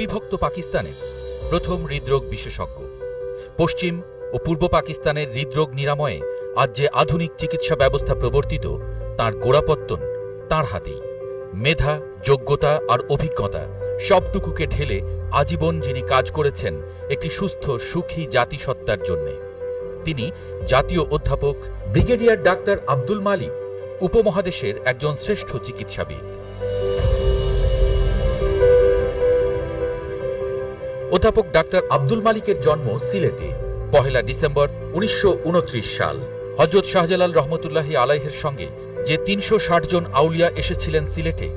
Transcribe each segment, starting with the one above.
বিভক্ত পাকিস্তানে প্রথম হৃদরোগ বিশেষজ্ঞ। পশ্চিম ও পূর্ব পাকিস্তানের হৃদরোগ নিরাময়ে আজ যে আধুনিক চিকিৎসা ব্যবস্থা প্রবর্তিত, তার গোড়াপত্তন তার হাতেই। মেধা, যোগ্যতা আর অভিজ্ঞতা সবটুকুকে ঢেলে আজীবন যিনি কাজ করেছেন একটি সুস্থ, সুখী জাতিসত্তার জন্যে। তিনি জাতীয় অধ্যাপক, ব্রিগেডিয়ার ডাক্তার আব্দুল মালিক, উপমহাদেশের একজন শ্রেষ্ঠ চিকিৎসাবিদ। অধ্যাপক ডাক্তার আব্দুল মালিকের জন্ম সিলেটে, পহেলা ডিসেম্বর উনিশশো সাল। হজরত শাহজালাল রহমতুল্লাহি আলাইহের সঙ্গে যে তিনশো ষাট জন আউলিয়া এসেছিলেন সিলেটে,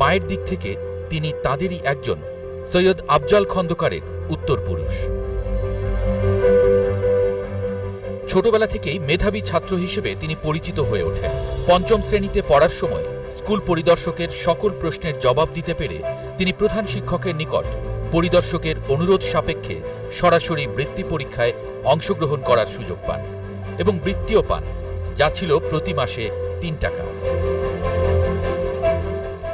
মায়ের দিক থেকে তিনি তাদেরই একজন সৈয়দ আফজাল খন্দকারের উত্তরপুরুষ। ছোটবেলা থেকেই মেধাবী ছাত্র হিসেবে তিনি পরিচিত হয়ে ওঠেন। পঞ্চম শ্রেণীতে পড়ার সময় স্কুল পরিদর্শকের সকল প্রশ্নের জবাব দিতে পেরে তিনি প্রধান শিক্ষকের নিকট পরিদর্শকের অনুরোধ সাপেক্ষে সরাসরি বৃত্তি পরীক্ষায় অংশগ্রহণ করার সুযোগ পান এবং বৃত্তিও পান, যা ছিল প্রতি মাসে তিন টাকা।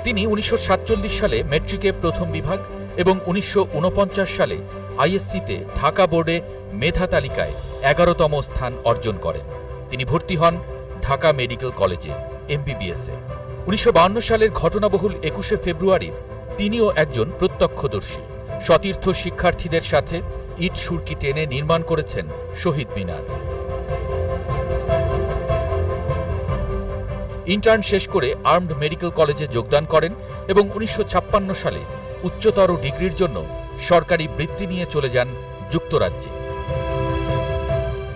তিনি উনিশশো সাতচল্লিশ সালে মেট্রিকে প্রথম বিভাগ এবং উনিশশো ঊনপঞ্চাশ সালে আইএসসিতে ঢাকা বোর্ডে মেধা তালিকায় এগারোতম স্থান অর্জন করেন। তিনি ভর্তি হন ঢাকা মেডিকেল কলেজে, এমবিবিএসে উনিশশো সালের ঘটনাবহুল একুশে ফেব্রুয়ারি তিনিও একজন প্রত্যক্ষদর্শী। সতীর্থ শিক্ষার্থীদের সাথে ইট সুরকি টেনে নির্মাণ করেছেন শহীদ মিনার। ইন্টার্ন শেষ করে আর্মড মেডিকেল কলেজে যোগদান করেন এবং উনিশশো ছাপ্পান্ন সালে উচ্চতর ডিগ্রির জন্য সরকারি বৃত্তি নিয়ে চলে যান যুক্তরাজ্যে।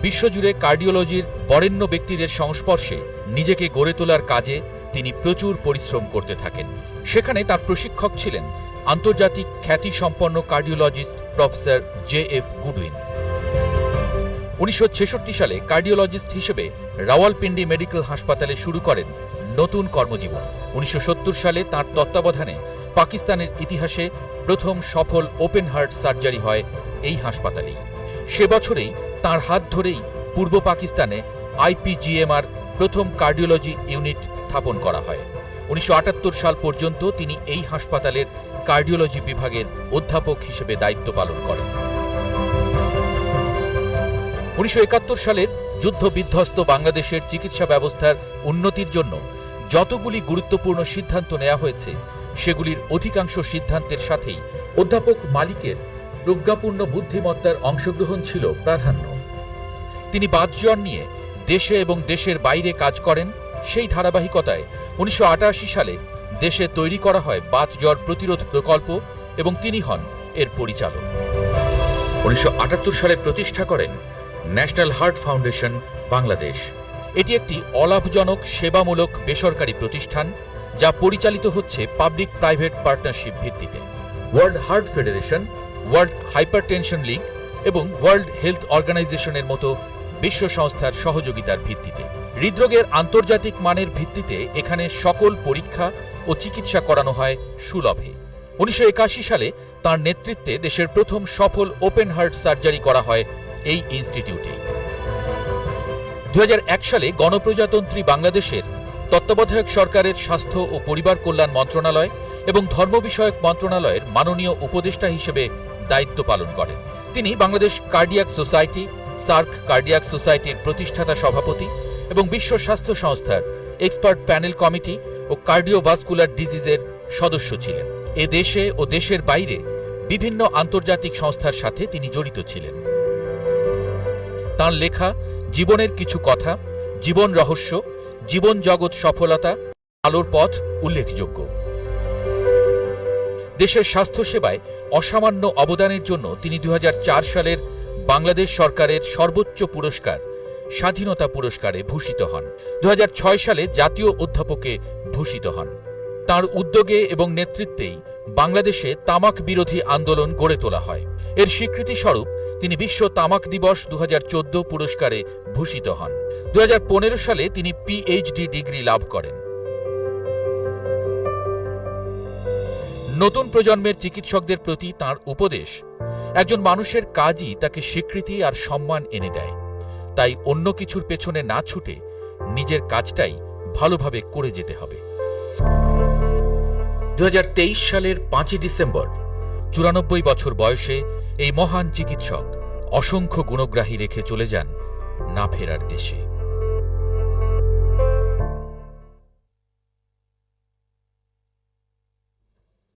বিশ্বজুড়ে কার্ডিওলজির বরেণ্য ব্যক্তিদের সংস্পর্শে নিজেকে গড়ে তোলার কাজে তিনি প্রচুর পরিশ্রম করতে থাকেন। সেখানে তার প্রশিক্ষক ছিলেন আন্তর্জাতিক খ্যাতিসম্পন্ন cardiologist professor J F Goodwin. উনিশশো ছেষট্টি সালে কার্ডিওলজিস্ট হিসেবে রাওয়ালপিন্ডি মেডিকেল হাসপাতালে শুরু করেন নতুন কর্মজীবন। উনিশশো সত্তর সালে তার তত্ত্বাবধানে পাকিস্তানের ইতিহাসে প্রথম সফল ওপেন হার্ট সার্জারি হয় এই হাসপাতালেই। সে বছরেই তার হাত ধরেই পূর্ব পাকিস্তানে আইপিজিএমআর প্রথম কার্ডিওলজি ইউনিট স্থাপন করা হয়। উনিশশো আটাত্তর সাল পর্যন্ত তিনি এই হাসপাতালের কার্ডিওলজি বিভাগের অধ্যাপক হিসেবে দায়িত্ব পালন করেন। উনিশশো সালের যুদ্ধ বিধ্বস্ত বাংলাদেশের চিকিৎসা ব্যবস্থার উন্নতির জন্য যতগুলি গুরুত্বপূর্ণ সিদ্ধান্ত নেওয়া হয়েছে, সেগুলির অধিকাংশ সিদ্ধান্তের সাথেই অধ্যাপক মালিকের প্রজ্ঞাপূর্ণ বুদ্ধিমত্তার অংশগ্রহণ ছিল প্রাধান্য। তিনি বাতজ্বর নিয়ে দেশে এবং দেশের বাইরে কাজ করেন, সেই ধারাবাহিকতায় উনিশশো আটাশি সালে দেশে তৈরি করা হয় বাত বাতজ্বর প্রতিরোধ প্রকল্প এবং তিনি হন এর পরিচালক। উনিশশো আটাত্তর সালে প্রতিষ্ঠা করেন ন্যাশনাল হার্ট ফাউন্ডেশন, বাংলাদেশ। এটি একটি অলাভজনক, সেবামূলক, বেসরকারি প্রতিষ্ঠান যা পরিচালিত হচ্ছে পাবলিক প্রাইভেট পার্টনারশিপ ভিত্তিতে। World heart federation, world hypertension league এবং ওয়ার্ল্ড হেলথ অর্গানাইজেশনের মতো বিশ্ব সংস্থার সহযোগিতার ভিত্তিতে। হৃদরোগের আন্তর্জাতিক মানের ভিত্তিতে এখানে সকল পরীক্ষা ও চিকিৎসা করানো হয় সুলভে। উনিশশো একাশি সালে তার নেতৃত্বে দেশের প্রথম সফল ওপেন হার্ট সার্জারি করা হয় এই ইনস্টিটিউটে। দু হাজার এক সালে গণপ্রজাতন্ত্রী বাংলাদেশের তত্ত্বাবধায়ক সরকারের স্বাস্থ্য ও পরিবার কল্যাণ মন্ত্রণালয় এবং ধর্ম বিষয়ক মন্ত্রণালয়ের মাননীয় উপদেষ্টা হিসেবে দায়িত্ব পালন করেন। তিনি Bangladesh cardiac society, SAARC cardiac সোসাইটির প্রতিষ্ঠাতা সভাপতি এবং বিশ্ব স্বাস্থ্য সংস্থার এক্সপার্ট প্যানেল কমিটি ও কার্ডিওভাস্কুলার ডিজিজের সদস্য ছিলেন। এ দেশে ও দেশের বাইরে বিভিন্ন আন্তর্জাতিক সংস্থার সাথে তিনি জড়িত ছিলেন। তাঁর লেখা জীবনের কিছু কথা, জীবন রহস্য, জীবন জগৎ সফলতা, আলোর পথ উল্লেখযোগ্য। দেশের স্বাস্থ্যসেবায় অসামান্য অবদানের জন্য তিনি দু হাজার চার সালের বাংলাদেশ সরকারের সর্বোচ্চ পুরস্কার স্বাধীনতা পুরস্কারে ভূষিত হন। দু হাজার ছয় সালে জাতীয় অধ্যাপকে ভূষিত হন। তার উদ্যোগে এবং নেতৃত্বেই বাংলাদেশে তামাক বিরোধী আন্দোলন গড়ে তোলা হয়। এর স্বীকৃতি স্বরূপ তিনি বিশ্ব তামাক দিবস দু হাজার চোদ্দ পুরস্কারে ভূষিত হন। দু হাজার পনেরো সালে তিনি পিএইচডি ডিগ্রি লাভ করেন। নতুন প্রজন্মের চিকিৎসকদের প্রতি তার উপদেশ, একজন মানুষের কাজই তাকে স্বীকৃতি আর সম্মান এনে দেয়। তাই অন্য কিছুর পেছনে না ছুটে নিজের কাজটাই ভালোভাবে করে যেতে হবে। দুহাজার তেইশ সালের পাঁচই ডিসেম্বর। চুরানব্বই বছর বয়সে এই মহান চিকিৎসক অসংখ্য গুণগ্রাহী রেখে চলে যান না ফেরার দেশে।